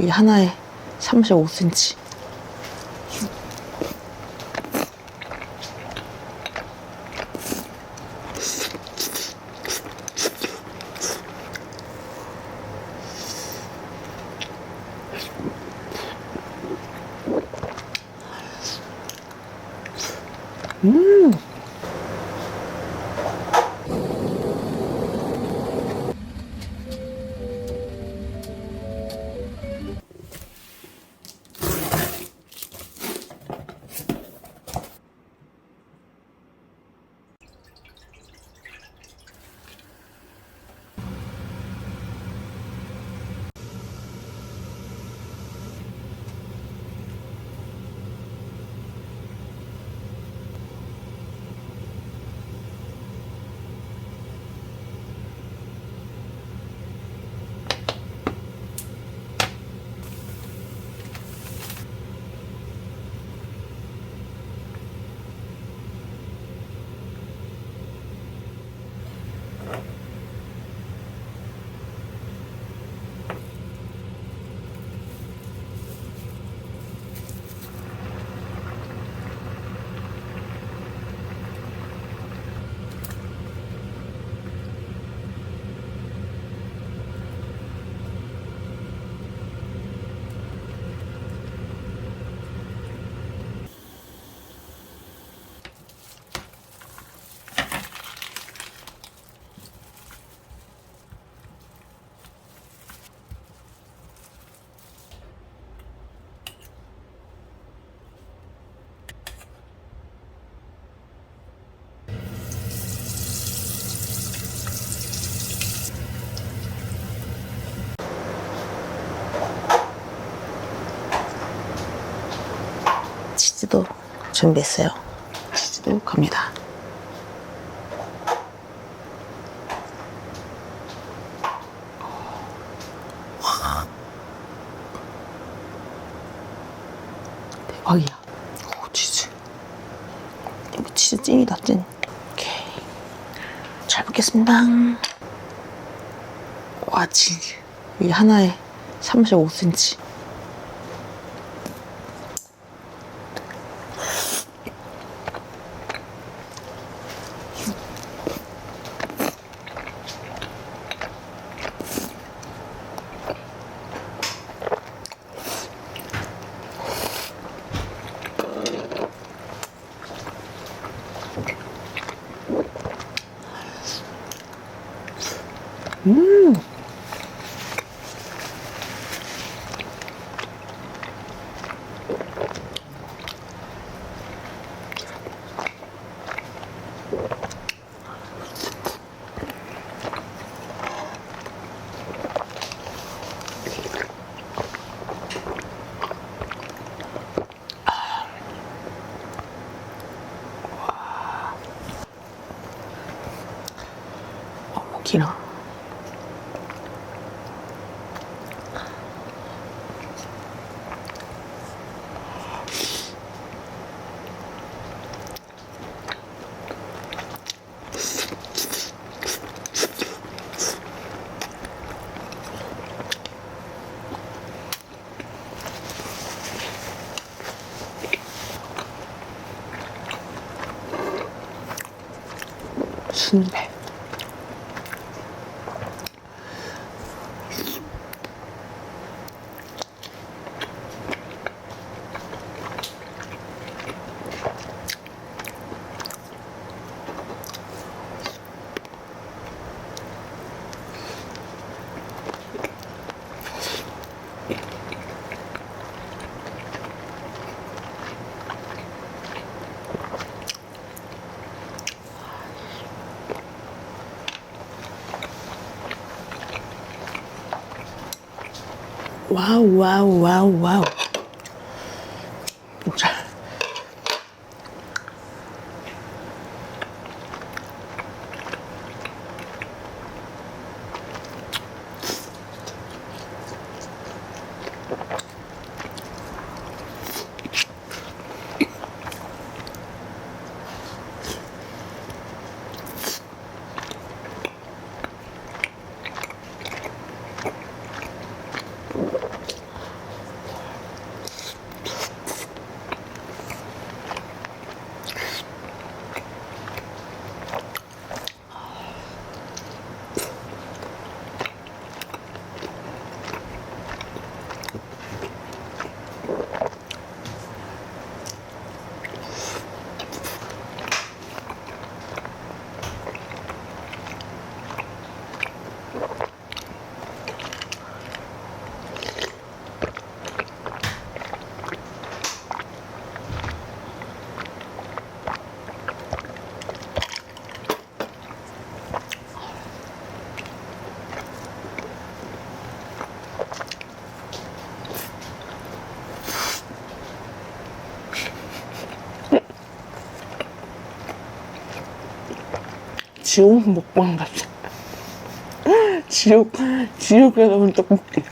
이 하나에 35cm. 치즈도 준비했어요. 치즈도 갑니다. 대박이야. 오, 치즈. 이거 치즈 찐이다, 찐. 오케이. 잘 먹겠습니다. 와, 치즈. 이 하나에 35cm. 어머, 길어. 와우, 와우, 와우, 지옥 먹방 같아. 지옥, 지옥에서 온 떡볶이.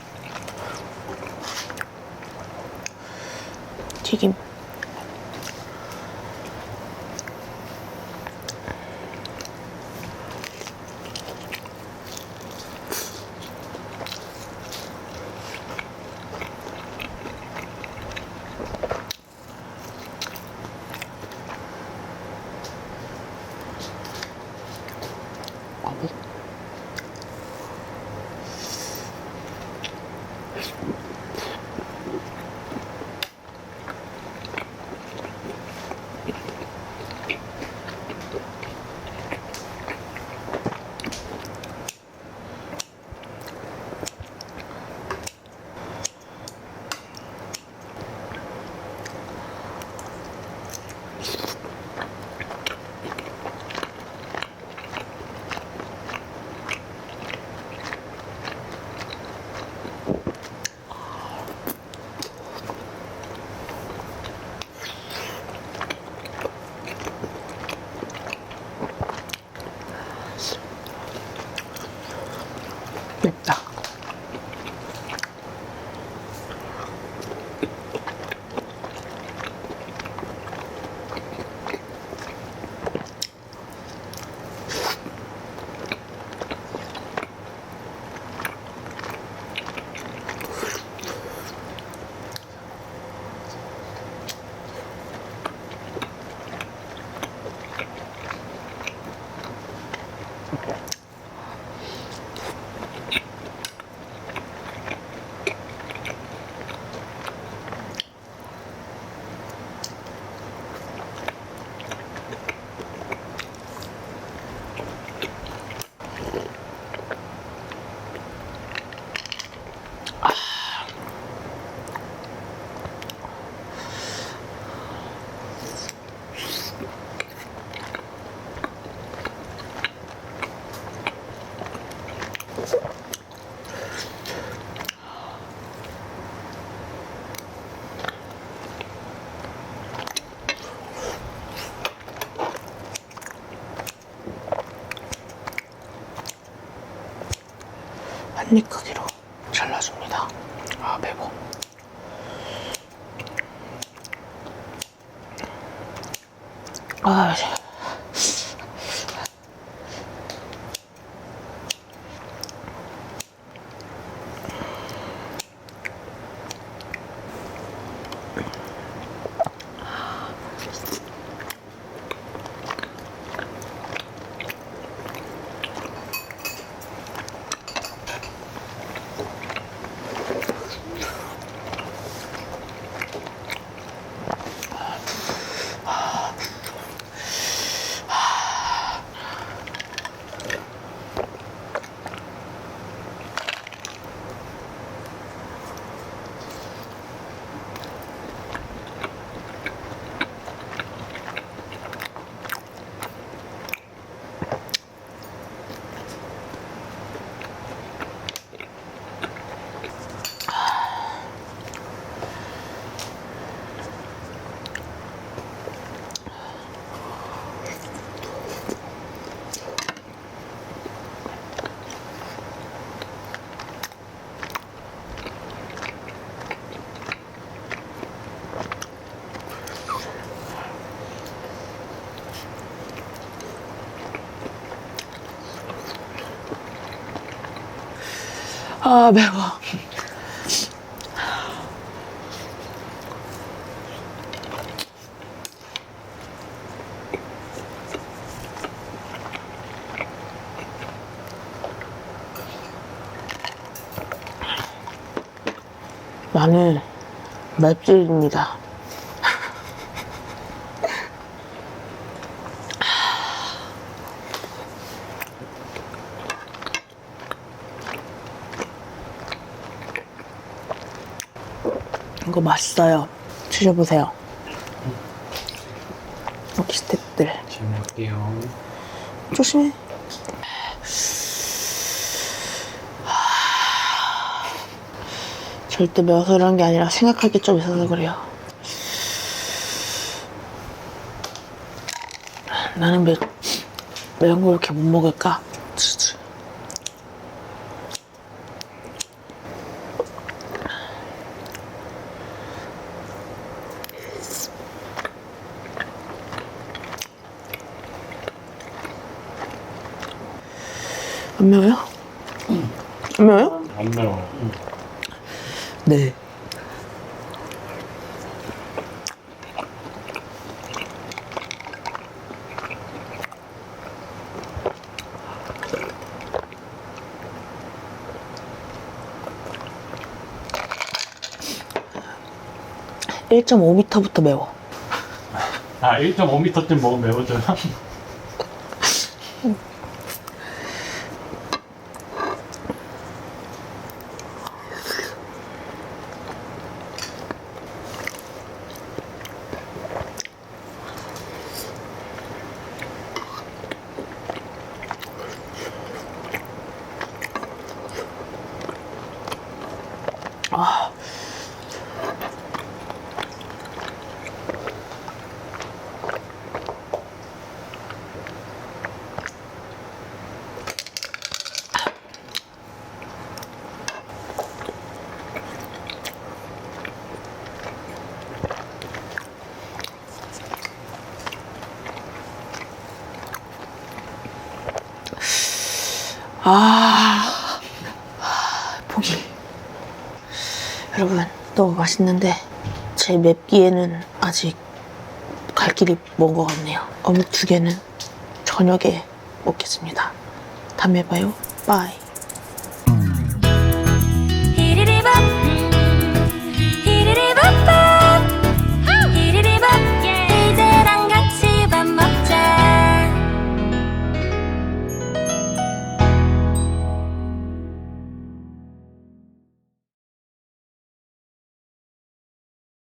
튀김. 한입 크기로 잘라줍니다. 아, 매워. 아, 아, 매워. 마늘 맵찔입니다. 이거 맛있어요. 드셔보세요. 우리 스태프들 잘 먹을게요. 조심해. 절대 며슬 한게 아니라 생각할 게 좀 있어서 그래요. 나는 매, 매운 걸 이렇게 못 먹을까? 치즈. 안 매워요? 안 매워요? 안 매워. 네. (1.5m부터) 매워 아 1.5m쯤 먹으면 매워져요. 아, 포기. 여러분, 너무 맛있는데, 제 맵기에는 아직 갈 길이 먼 것 같네요. 어묵 두 개는 저녁에 먹겠습니다. 다음에 봐요. 바이.